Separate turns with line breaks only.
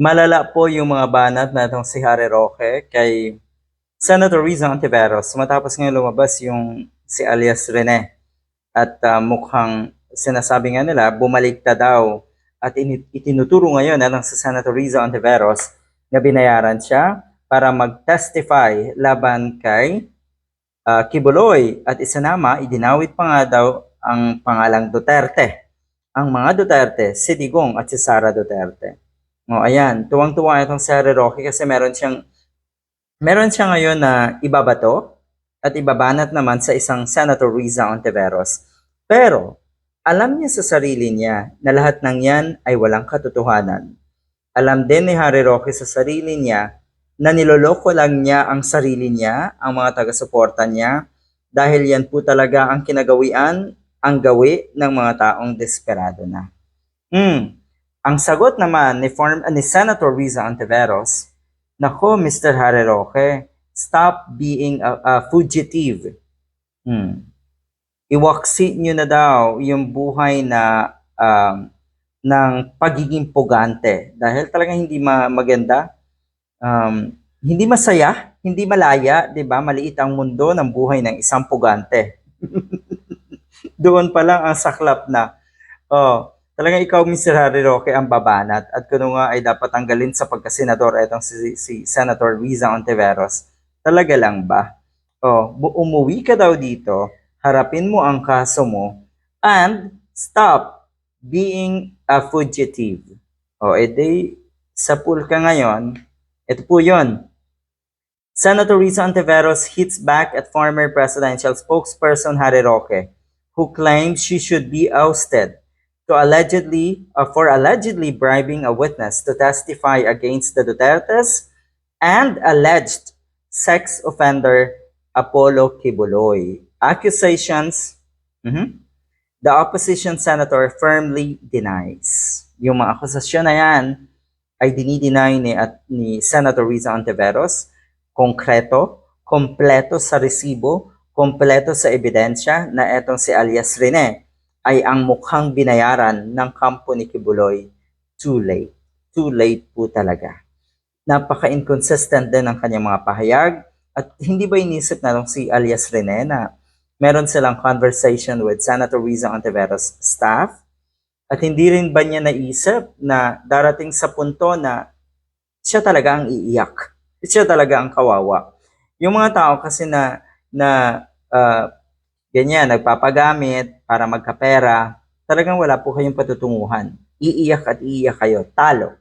Malala po yung mga banat na itong si Harry Roque kay Senator Rizal Antiveros matapos nga lumabas yung si alias Rene at ah, mukhang sinasabi nga nila bumalikta daw at itinuturo ngayon na si Senator Rizal Antiveros na binayaran siya para mag-testify laban kay ah, Kibuloy at isinama idinawit pa nga daw ang pangalang Duterte ang mga Duterte, si Digong at si Sara Duterte. O, ayan, tuwang-tuwa itong si Harry Roque kasi meron siyang meron siya ngayon na ibabato at ibabanat naman sa isang Senator Riza Ontiveros. Pero, alam niya sa sarili niya na lahat ng yan ay walang katotohanan. Alam din ni Harry Roque sa sarili niya na niloloko lang niya ang sarili niya, ang mga taga-suporta niya, dahil yan po talaga ang kinagawian, ang gawi ng mga taong desperado na. Hmm. Ang sagot naman ni, form, ni Senator Riza Antiveros, Nako, Mr. Harry Roque, stop being a, a fugitive. Hmm. Iwaksi nyo na daw yung buhay na um, ng pagiging pugante. Dahil talagang hindi ma- maganda. Um, hindi masaya, hindi malaya, 'di ba? Maliit ang mundo ng buhay ng isang pugante. Doon pa lang ang saklap na. Oh, talagang ikaw, Mr. Harry Roque, ang babanat. At kuno nga ay dapat tanggalin sa pagkasenador itong si, si Senator Riza Ontiveros. Talaga lang ba? Oh, bu- umuwi ka daw dito, harapin mo ang kaso mo, and stop being a fugitive. Oh, edi sa pool ka ngayon, ito po yun. Senator Riza Ontiveros hits back at former presidential spokesperson Harry Roque, who claims she should be ousted to allegedly uh, for allegedly bribing a witness to testify against the Dutertes and alleged sex offender Apollo Kibuloy. Accusations, mhm, the opposition senator firmly denies. Yung mga akusasyon na yan ay dinideny ni, at, ni Senator Riza Ontiveros, konkreto, kompleto sa resibo, kompleto sa ebidensya na etong si alias Rene ay ang mukhang binayaran ng kampo ni Kibuloy. Too late. Too late po talaga. Napaka-inconsistent din ang kanyang mga pahayag at hindi ba inisip na si alias Rene na meron silang conversation with Senator Riza Ontiveros staff at hindi rin ba niya naisip na darating sa punto na siya talaga ang iiyak. Siya talaga ang kawawa. Yung mga tao kasi na na ah, ganyan, nagpapagamit para magkapera, talagang wala po kayong patutunguhan. Iiyak at iiyak kayo. Talo.